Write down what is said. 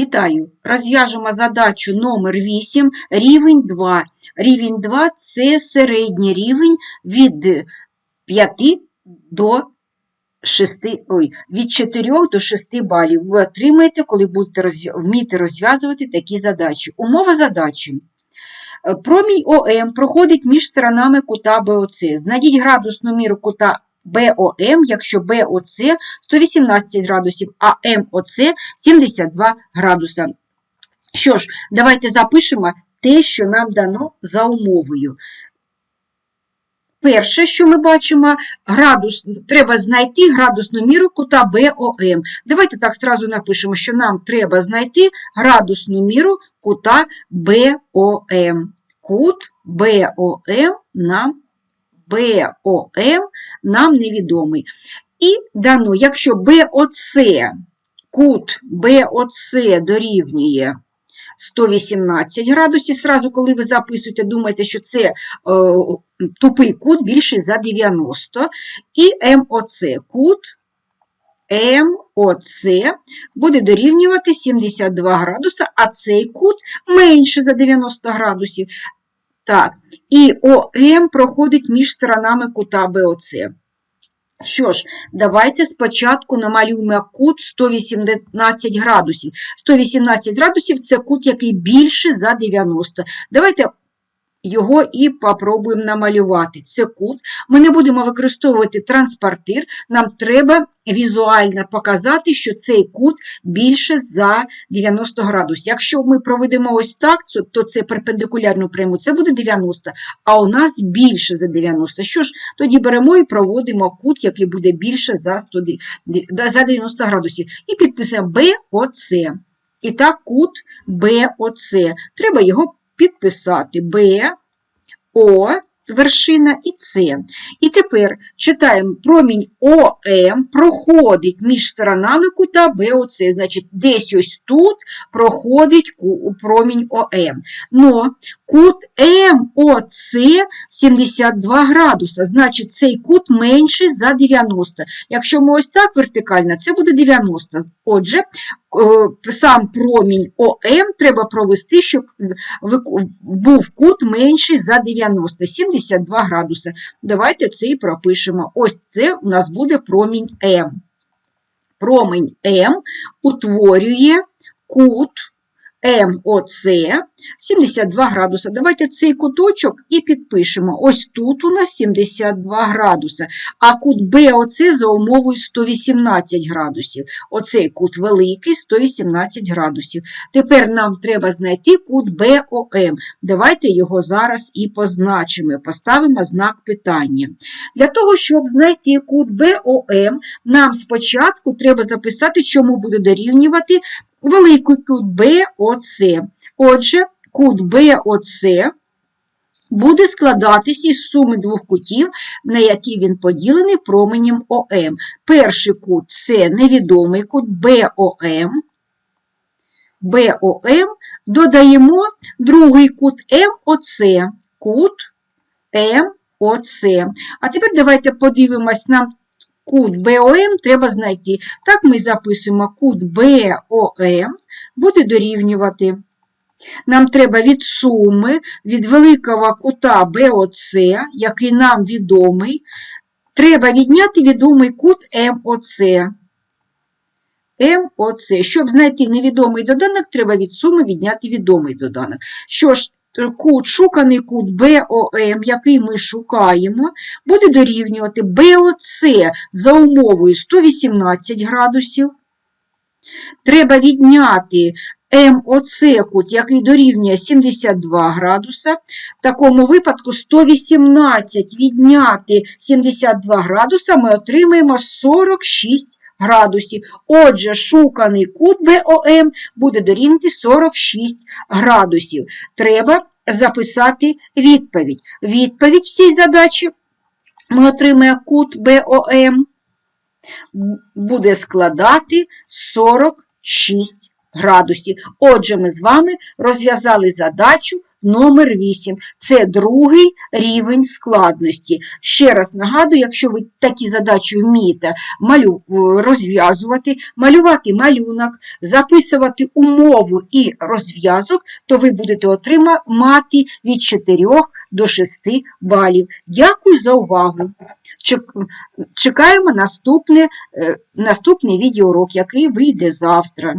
Вітаю! Розв'яжемо задачу номер 8, рівень 2. Рівень 2 – це середній рівень від 5 до 6, ой, від 4 до 6 балів. Ви отримаєте, коли будете вміти розв'язувати такі задачі. Умова задачі. Промінь ОМ проходить між сторонами кута БОЦ. Знайдіть градусну міру кута БОМ, якщо БОЦ 118 градусів, а МОЦ 72 градуса. Що ж, давайте запишемо те, що нам дано за умовою. Перше, що ми бачимо, градус, треба знайти градусну міру кута БОМ. Давайте так зразу напишемо, що нам треба знайти градусну міру кута БОМ. Кут БОМ нам БОМ нам невідомий. І дано, якщо БОЦ, кут БОЦ дорівнює 118 градусів, сразу, коли ви записуєте, думаєте, що це е, тупий кут більший за 90, і МОЦ, кут МОЦ буде дорівнювати 72 градуса, а цей кут менше за 90 градусів. Так, і ОМ проходить між сторонами кута БОЦ. Що ж, давайте спочатку намалюємо кут 118 градусів. 118 градусів це кут, який більше за 90. Давайте його і попробуємо намалювати. Це кут. Ми не будемо використовувати транспортир, нам треба візуально показати, що цей кут більше за 90 градусів. Якщо ми проведемо ось так, то- це перпендикулярну пряму, це буде 90, а у нас більше за 90. Що ж, тоді беремо і проводимо кут, який буде більше за, 100, за 90 градусів. І підписуємо БОЦ. І так, кут БОЦ. Треба його підписати Б, О, вершина і С. І тепер читаємо промінь ОМ проходить між сторонами кута БОЦ. Значить, десь ось тут проходить промінь ОМ. Но кут МОЦ 72 градуса, значить цей кут менший за 90. Якщо ми ось так вертикально, це буде 90. Отже, е, сам промінь ОМ треба провести, щоб був кут менший за 90, 72 градуси. Давайте це і пропишемо. Ось це у нас буде промінь М. Промінь М утворює кут МОЦ 72 градуса. Давайте цей куточок і підпишемо. Ось тут у нас 72 градуса, а кут БОЦ за умовою 118 градусів. Оцей кут великий 118 градусів. Тепер нам треба знайти кут БОМ. Давайте його зараз і позначимо, поставимо знак питання. Для того, щоб знайти кут БОМ, нам спочатку треба записати, чому буде дорівнювати великий кут БОЦ. Отже, кут БОЦ буде складатися із суми двох кутів, на які він поділений променем ОМ. Перший кут це невідомий кут БОМ. БОМ додаємо другий кут МОЦ. Кут МОЦ. А тепер давайте подивимось нам кут БОМ треба знайти. Так ми записуємо кут БОМ буде дорівнювати. Нам треба від суми, від великого кута БОЦ, який нам відомий, треба відняти відомий кут МОЦ. МОЦ. Щоб знайти невідомий доданок, треба від суми відняти відомий доданок. Що ж, кут, шуканий кут БОМ, який ми шукаємо, буде дорівнювати БОЦ за умовою 118 градусів. Треба відняти МОЦ кут, який дорівнює 72 градуса. В такому випадку 118 відняти 72 градуса ми отримаємо 46 градусів. Отже, шуканий кут БОМ буде дорівнювати 46 градусів. Треба записати відповідь. Відповідь цій задачі ми отримаємо кут БОМ буде складати 46 градусів. Отже, ми з вами розв'язали задачу номер 8. Це другий рівень складності. Ще раз нагадую, якщо ви такі задачі вмієте малю... розв'язувати, малювати малюнок, записувати умову і розв'язок, то ви будете отримати від 4 до 6 балів. Дякую за увагу. Чекаємо наступне, е, наступний відеоурок, який вийде завтра.